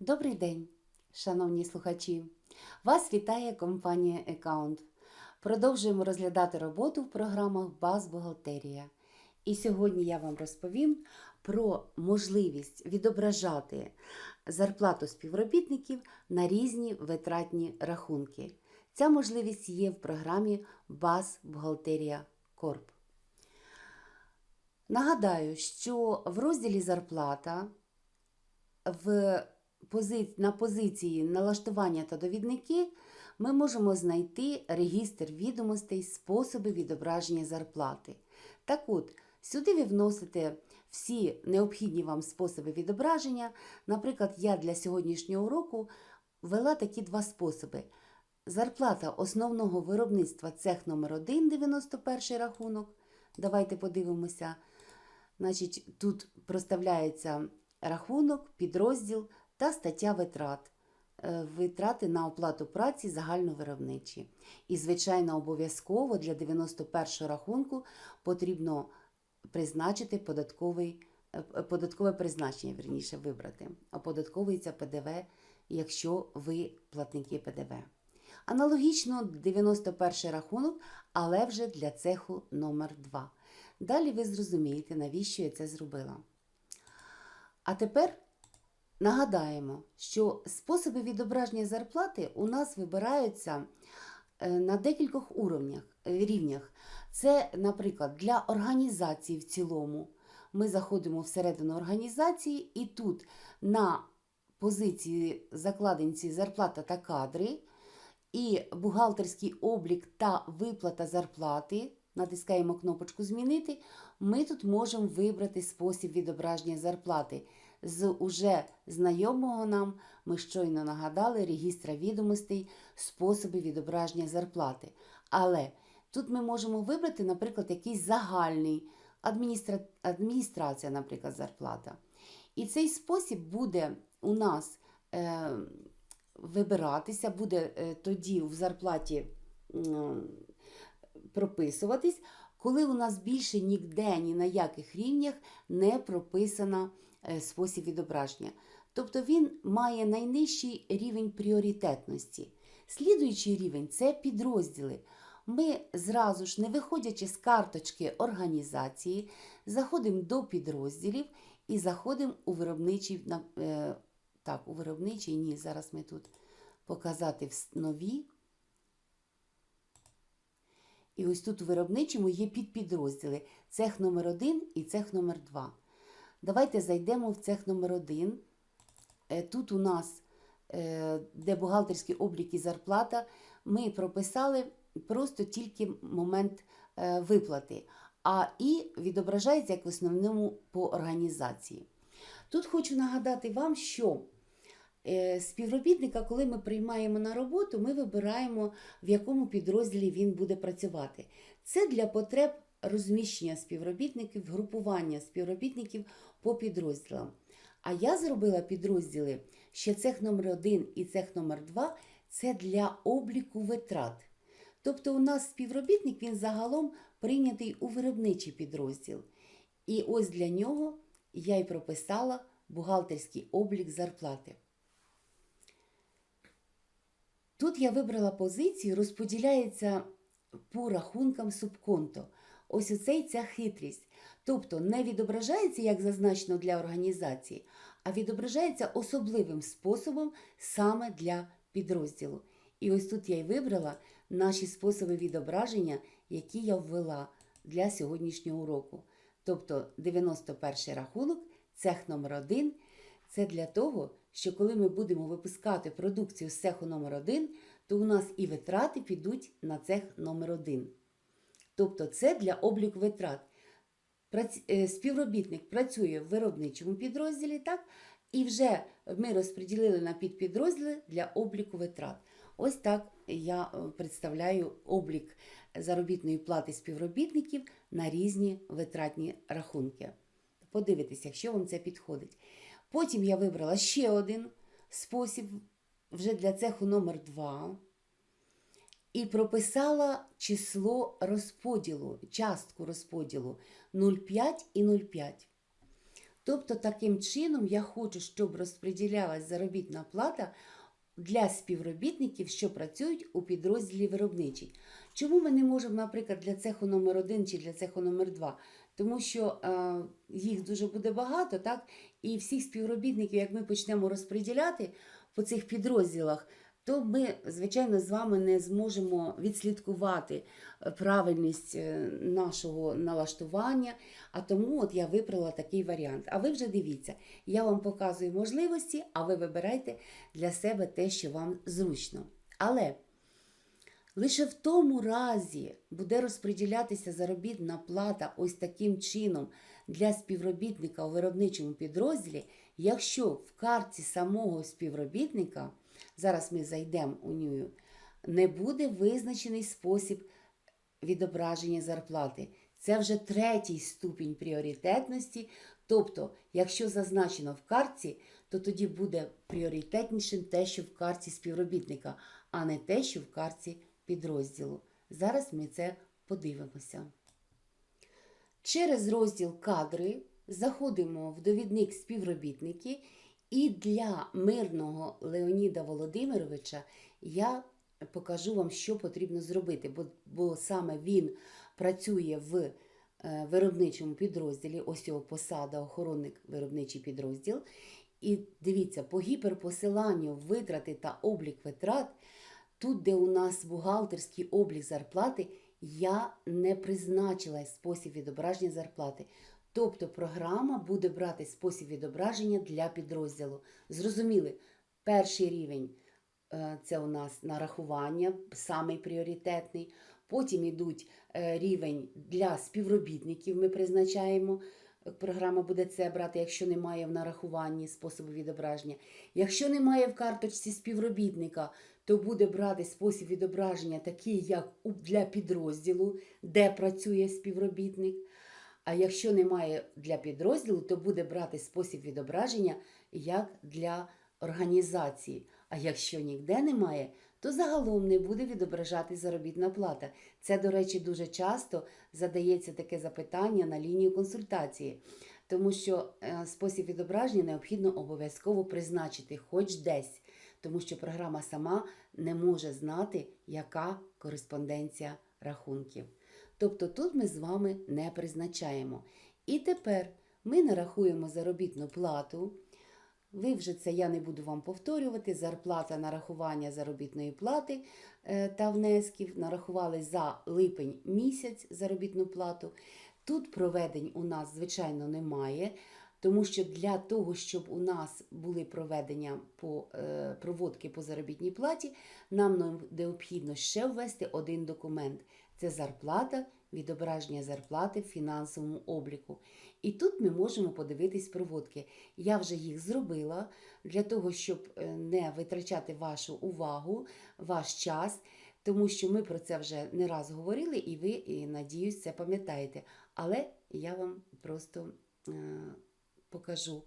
Добрий день, шановні слухачі! Вас вітає компанія Account. Продовжуємо розглядати роботу в програмах Баз Бухгалтерія. І сьогодні я вам розповім про можливість відображати зарплату співробітників на різні витратні рахунки. Ця можливість є в програмі Баз Бухгалтерія Корп. Нагадаю, що в розділі Зарплата в. На позиції налаштування та довідники ми можемо знайти регістр відомостей способи відображення зарплати. Так от, сюди ви вносите всі необхідні вам способи відображення. Наприклад, я для сьогоднішнього уроку ввела такі два способи. Зарплата основного виробництва цех номер 1 91 рахунок. Давайте подивимося. Значить, тут проставляється рахунок, підрозділ та стаття витрат. Е, Витрати на оплату праці загальновиробничі. І, звичайно, обов'язково для 91 рахунку потрібно призначити податковий, е, податкове призначення, верніше вибрати. Оподатковується ПДВ, якщо ви платники ПДВ. Аналогічно 91 рахунок, але вже для цеху номер 2 Далі ви зрозумієте, навіщо я це зробила. А тепер нагадаємо, що способи відображення зарплати у нас вибираються е, на декількох уровнях, е, рівнях. Це, наприклад, для організації в цілому. Ми заходимо всередину організації, і тут на позиції закладинці зарплата та кадри, і бухгалтерський облік та виплата зарплати. Натискаємо кнопочку Змінити. Ми тут можемо вибрати спосіб відображення зарплати. З уже знайомого нам ми щойно нагадали регістра відомостей, способи відображення зарплати. Але тут ми можемо вибрати, наприклад, якийсь загальний адміністра... адміністрація, наприклад, зарплата. І цей спосіб буде у нас е, вибиратися, буде е, тоді в зарплаті. Прописуватись, коли у нас більше ніде ні на яких рівнях не прописано е, спосіб відображення. Тобто він має найнижчий рівень пріоритетності. Слідуючий рівень це підрозділи. Ми зразу ж, не виходячи з карточки організації, заходимо до підрозділів і заходимо у виробничий. е, Так, у виробничий, ні, зараз ми тут показати нові. І ось тут у виробничому є підпідрозділи цех номер 1 і цех номер 2 Давайте зайдемо в цех номер 1 Тут у нас, е, де бухгалтерські обліки зарплата, ми прописали просто тільки момент е, виплати, а і відображається як в основному по організації. Тут хочу нагадати вам, що Е, співробітника, коли ми приймаємо на роботу, ми вибираємо, в якому підрозділі він буде працювати. Це для потреб розміщення співробітників, групування співробітників по підрозділам. А я зробила підрозділи ще цех номер 1 і цех номер 2 це для обліку витрат. Тобто, у нас співробітник він загалом прийнятий у виробничий підрозділ. І ось для нього я й прописала бухгалтерський облік зарплати. Тут я вибрала позицію, розподіляється по рахункам субконто. Ось оцей ця хитрість. Тобто не відображається, як зазначено для організації, а відображається особливим способом саме для підрозділу. І ось тут я й вибрала наші способи відображення, які я ввела для сьогоднішнього уроку. Тобто 91 рахунок, цех номер 1 це для того, що коли ми будемо випускати продукцію з цеху номер 1 то у нас і витрати підуть на цех номер 1 Тобто це для обліку витрат. Е, співробітник працює в виробничому підрозділі, так? і вже ми розподілили на підпідрозділи для обліку витрат. Ось так я е, представляю облік заробітної плати співробітників на різні витратні рахунки. Подивитися, якщо вам це підходить. Потім я вибрала ще один спосіб вже для цеху номер 2 і прописала число розподілу, частку розподілу 0,5 і 0,5. Тобто, таким чином я хочу, щоб розподілялась заробітна плата для співробітників, що працюють у підрозділі виробничий. Чому ми не можемо, наприклад, для цеху номер 1 чи для цеху номер 2 Тому що е, їх дуже буде багато, так? І всіх співробітників, як ми почнемо розподіляти по цих підрозділах, то ми, звичайно, з вами не зможемо відслідкувати е, правильність е, нашого налаштування. А тому от я вибрала такий варіант. А ви вже дивіться, я вам показую можливості, а ви вибирайте для себе те, що вам зручно. Але лише в тому разі буде розподілятися заробітна плата ось таким чином для співробітника у виробничому підрозділі, якщо в карті самого співробітника, зараз ми зайдемо у нього, не буде визначений спосіб відображення зарплати. Це вже третій ступінь пріоритетності. Тобто, якщо зазначено в картці, то тоді буде пріоритетнішим те, що в картці співробітника, а не те, що в картці підрозділу. Зараз ми це подивимося. Через розділ кадри заходимо в довідник співробітники, і для мирного Леоніда Володимировича я покажу вам, що потрібно зробити, бо, бо саме він працює в е, виробничому підрозділі, ось його посада, охоронник виробничий підрозділ. І дивіться, по гіперпосиланню витрати та облік витрат, тут, де у нас бухгалтерський облік зарплати, я не призначила спосіб відображення зарплати. Тобто програма буде брати спосіб відображення для підрозділу. Зрозуміли, перший рівень е, це у нас нарахування, самий пріоритетний. Потім йдуть е, рівень для співробітників. Ми призначаємо. Програма буде це брати, якщо немає в нарахуванні способу відображення. Якщо немає в карточці співробітника, то буде брати спосіб відображення такий, як для підрозділу, де працює співробітник. А якщо немає для підрозділу, то буде брати спосіб відображення як для організації. А якщо ніде немає, то загалом не буде відображати заробітна плата. Це, до речі, дуже часто задається таке запитання на лінію консультації, тому що е, спосіб відображення необхідно обов'язково призначити хоч десь, тому що програма сама не може знати, яка кореспонденція рахунків. Тобто тут ми з вами не призначаємо. І тепер ми нарахуємо заробітну плату. Ви вже це я не буду вам повторювати. Зарплата нарахування заробітної плати е, та внесків нарахували за липень місяць заробітну плату. Тут проведень у нас, звичайно, немає, тому що для того, щоб у нас були проведення по е, проводки по заробітній платі, нам необхідно ще ввести один документ. Це зарплата, відображення зарплати в фінансовому обліку. І тут ми можемо подивитись проводки. Я вже їх зробила для того, щоб е, не витрачати вашу увагу, ваш час, тому що ми про це вже не раз говорили, і ви, і, надіюсь, це пам'ятаєте. Але я вам просто е, покажу.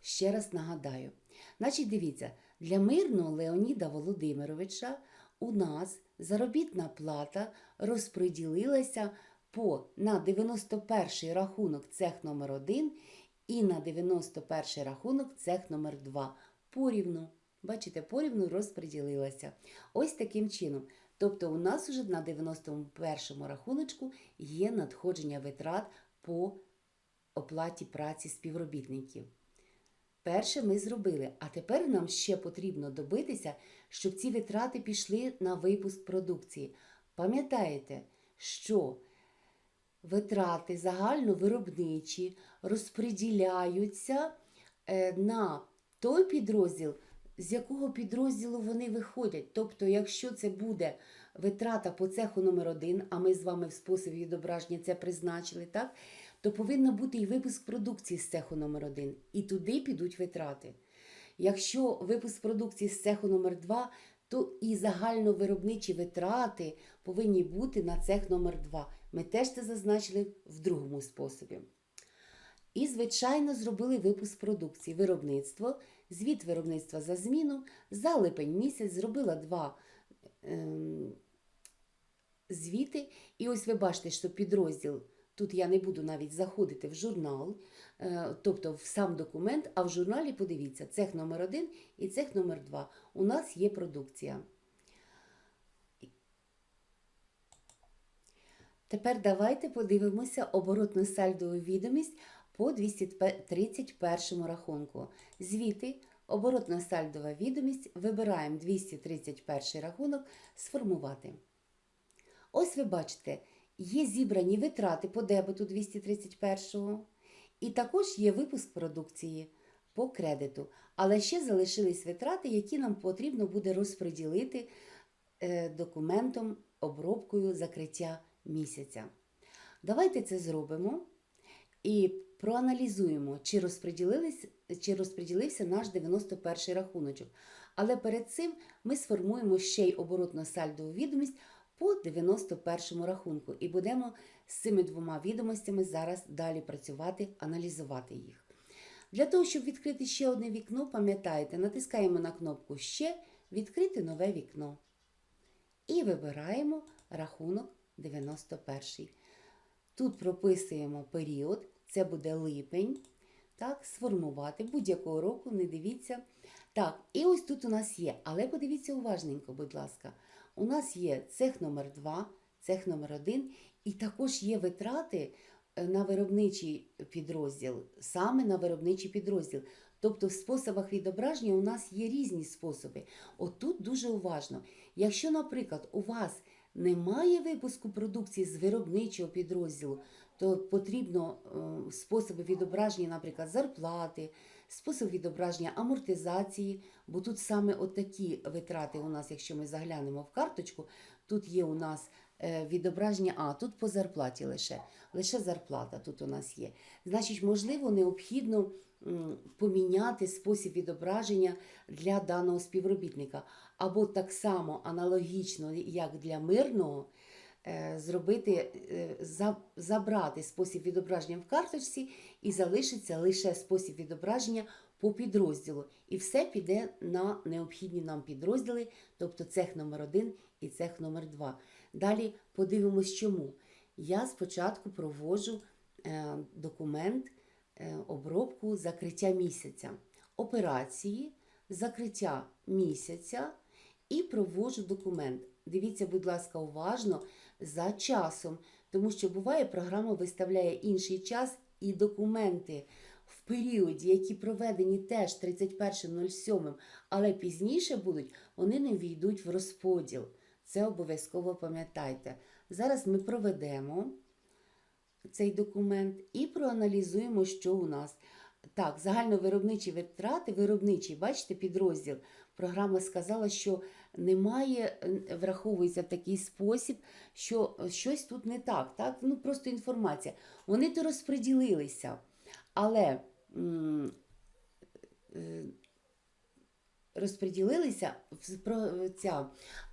Ще раз нагадаю. Значить, дивіться, для мирного Леоніда Володимировича у нас заробітна плата розподілилася по на 91 рахунок цех номер 1 і на 91 рахунок цех номер 2 порівну. Бачите, порівну розподілилася. Ось таким чином. Тобто у нас уже на 91 рахуночку є надходження витрат по оплаті праці співробітників. Перше ми зробили, а тепер нам ще потрібно добитися, щоб ці витрати пішли на випуск продукції. Пам'ятаєте, що витрати загальновиробничі розподіляються е, на той підрозділ, з якого підрозділу вони виходять. Тобто, якщо це буде витрата по цеху номер 1 а ми з вами в способі відображення це призначили, так? То повинен бути і випуск продукції з цеху номер 1 і туди підуть витрати. Якщо випуск продукції з цеху номер 2 то і загальновиробничі витрати повинні бути на цех номер 2 Ми теж це зазначили в другому способі. І, звичайно, зробили випуск продукції. Виробництво, звіт виробництва за зміну. За липень місяць зробила два ем, звіти. І ось ви бачите, що підрозділ Тут я не буду навіть заходити в журнал, е, тобто в сам документ, а в журналі подивіться, цех номер 1 і цех номер 2. У нас є продукція. Тепер давайте подивимося оборотну сальдову відомість по 231 рахунку. Звіти оборотна сальдова відомість вибираємо 231 рахунок сформувати. Ось ви бачите, є зібрані витрати по дебету 231 і також є випуск продукції по кредиту. Але ще залишились витрати, які нам потрібно буде розподілити е, документом, обробкою закриття місяця. Давайте це зробимо і проаналізуємо, чи, чи розподілився наш 91 рахуночок. Але перед цим ми сформуємо ще й оборотно сальдову відомість по 91 рахунку і будемо з цими двома відомостями зараз далі працювати, аналізувати їх. Для того, щоб відкрити ще одне вікно, пам'ятайте, натискаємо на кнопку Ще відкрити нове вікно. І вибираємо рахунок 91. Тут прописуємо період, це буде липень. Так, сформувати будь-якого року, не дивіться. Так, і ось тут у нас є, але подивіться уважненько, будь ласка. У нас є цех номер 2 цех номер 1 і також є витрати е, на виробничий підрозділ, саме на виробничий підрозділ. Тобто в способах відображення у нас є різні способи. Отут дуже уважно. Якщо, наприклад, у вас немає випуску продукції з виробничого підрозділу, то потрібно е, способи відображення, наприклад, зарплати, спосіб відображення амортизації, бо тут саме от такі витрати у нас, якщо ми заглянемо в карточку, тут є у нас е, відображення, а тут по зарплаті лише, лише зарплата тут у нас є. Значить, можливо, необхідно поміняти спосіб відображення для даного співробітника. Або так само аналогічно, як для мирного, е, зробити, е, забрати спосіб відображення в карточці і залишиться лише спосіб відображення по підрозділу. І все піде на необхідні нам підрозділи, тобто цех номер 1 і цех номер 2. Далі подивимось, чому. Я спочатку проводжу е, документ, е, обробку закриття місяця, операції, закриття місяця і проводжу документ. Дивіться, будь ласка, уважно за часом, тому що буває, програма виставляє інший час і документи в періоді, які проведені теж 31.07, але пізніше будуть, вони не війдуть в розподіл. Це обов'язково пам'ятайте. Зараз ми проведемо цей документ і проаналізуємо, що у нас. Так, загальновиробничі витрати, виробничий, бачите, підрозділ. Програма сказала, що немає, е, враховується в такий спосіб, що щось тут не так. так? Ну, просто інформація. Вони то розподілилися, але е, розподілилися, про- ця,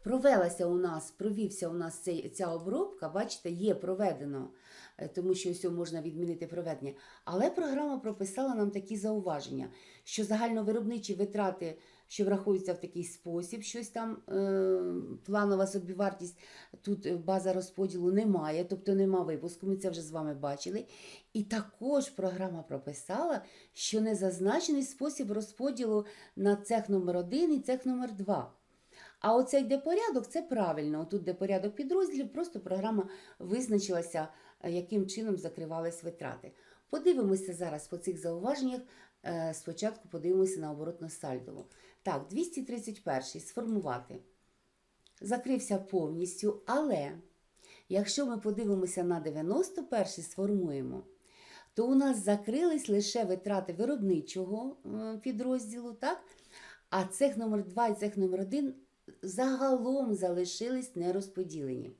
провелася у нас, провівся у нас цей, ця обробка, бачите, є проведено, е, тому що все можна відмінити проведення. Але програма прописала нам такі зауваження, що загальновиробничі витрати, що враховуються в такий спосіб, щось там е, планова собівартість, тут е, база розподілу немає, тобто нема випуску, ми це вже з вами бачили. І також програма прописала, що не зазначений спосіб розподілу на цех номер 1 і цех номер 2. А оцей де порядок, це правильно. Тут де порядок підрозділів, просто програма визначилася, е, яким чином закривались витрати. Подивимося зараз по цих зауваженнях. Е, Спочатку подивимося на оборотно сальдову. Так, 231 сформувати. Закрився повністю, але якщо ми подивимося на 91 сформуємо, то у нас закрились лише витрати виробничого е, підрозділу, так? а цех номер 2 і цех номер 1 загалом залишились нерозподілені.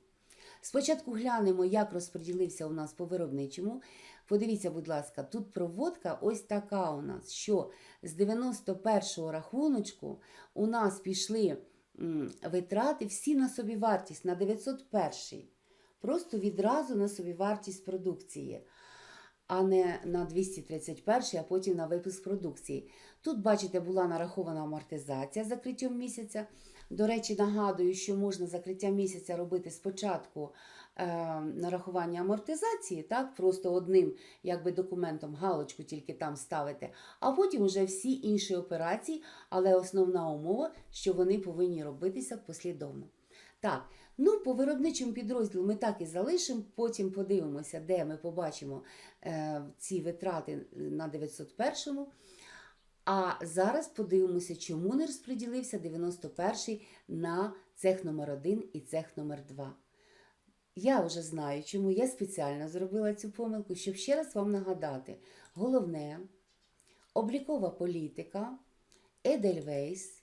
Спочатку глянемо, як розподілився у нас по виробничому. Подивіться, будь ласка, тут проводка ось така у нас, що з 91-го рахуночку у нас пішли витрати всі на собівартість, на 901 Просто відразу на собівартість продукції, а не на 231, а потім на випуск продукції. Тут, бачите, була нарахована амортизація закриттям місяця. До речі, нагадую, що можна закриття місяця робити спочатку е, нарахування амортизації, так, просто одним якби, документом галочку тільки там ставите, а потім вже всі інші операції, але основна умова, що вони повинні робитися послідовно. Так, ну по виробничому підрозділу ми так і залишимо, потім подивимося, де ми побачимо е, ці витрати на 901-му. А зараз подивимося, чому не розподілився 91-й на цех номер 1 і цех номер 2. Я вже знаю, чому я спеціально зробила цю помилку, щоб ще раз вам нагадати. Головне, облікова політика, Edelweiss,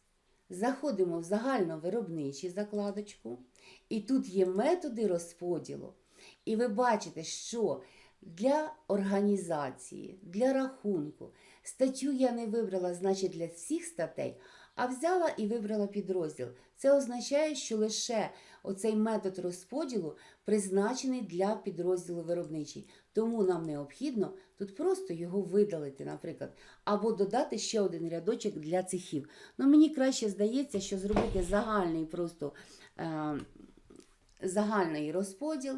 заходимо в загальновиробничу закладочку, і тут є методи розподілу. І ви бачите, що для організації, для рахунку статтю я не вибрала, значить, для всіх статей, а взяла і вибрала підрозділ. Це означає, що лише оцей метод розподілу призначений для підрозділу виробничий. Тому нам необхідно тут просто його видалити, наприклад, або додати ще один рядочок для цехів. Ну, мені краще здається, що зробити загальний просто е, загальний розподіл,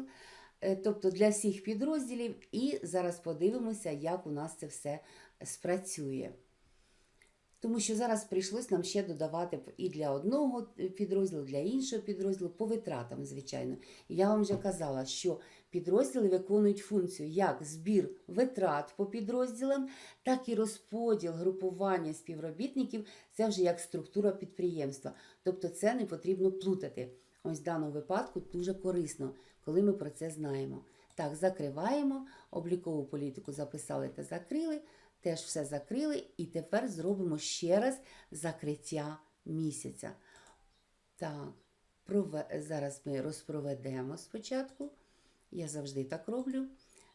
тобто для всіх підрозділів, і зараз подивимося, як у нас це все спрацює. Тому що зараз прийшлось нам ще додавати і для одного підрозділу, для іншого підрозділу, по витратам, звичайно. Я вам вже казала, що підрозділи виконують функцію як збір витрат по підрозділам, так і розподіл групування співробітників. Це вже як структура підприємства. Тобто це не потрібно плутати. Ось в даному випадку дуже корисно, коли ми про це знаємо. Так, закриваємо, облікову політику записали та закрили, теж все закрили, і тепер зробимо ще раз закриття місяця. Так, зараз ми розпроведемо спочатку. Я завжди так роблю.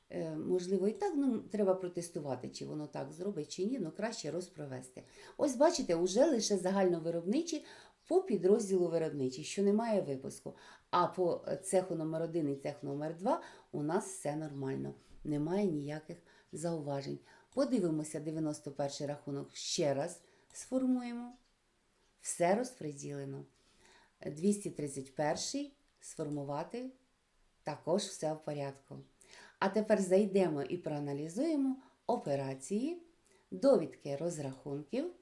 Е, можливо, і так ну, треба протестувати, чи воно так зробить, чи ні, ну краще розпровести. Ось бачите, уже лише загальновиробничі по підрозділу виробничий, що немає випуску. А по цеху номер 1 і цеху номер 2 у нас все нормально, немає ніяких зауважень. Подивимося 91 рахунок ще раз сформуємо. Все розподілено. 231 сформувати також все в порядку. А тепер зайдемо і проаналізуємо операції, довідки розрахунків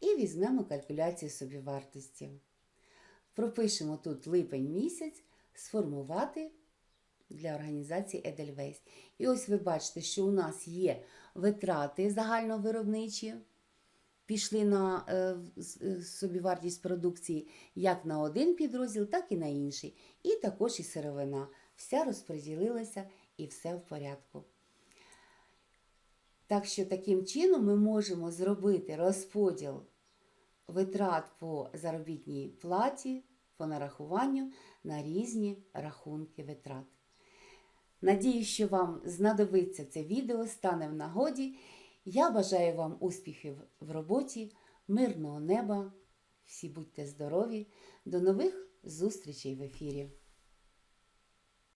і візьмемо калькуляцію собівартості. Пропишемо тут липень місяць, сформувати для організації Edelweiss. І ось ви бачите, що у нас є витрати загальновиробничі, пішли на е, собівартість продукції як на один підрозділ, так і на інший. І також і сировина. Вся розподілилася і все в порядку. Так що таким чином ми можемо зробити розподіл витрат по заробітній платі, по нарахуванню на різні рахунки витрат. Надію, що вам знадобиться це відео, стане в нагоді. Я бажаю вам успіхів в роботі, мирного неба. Всі будьте здорові! До нових зустрічей в ефірі!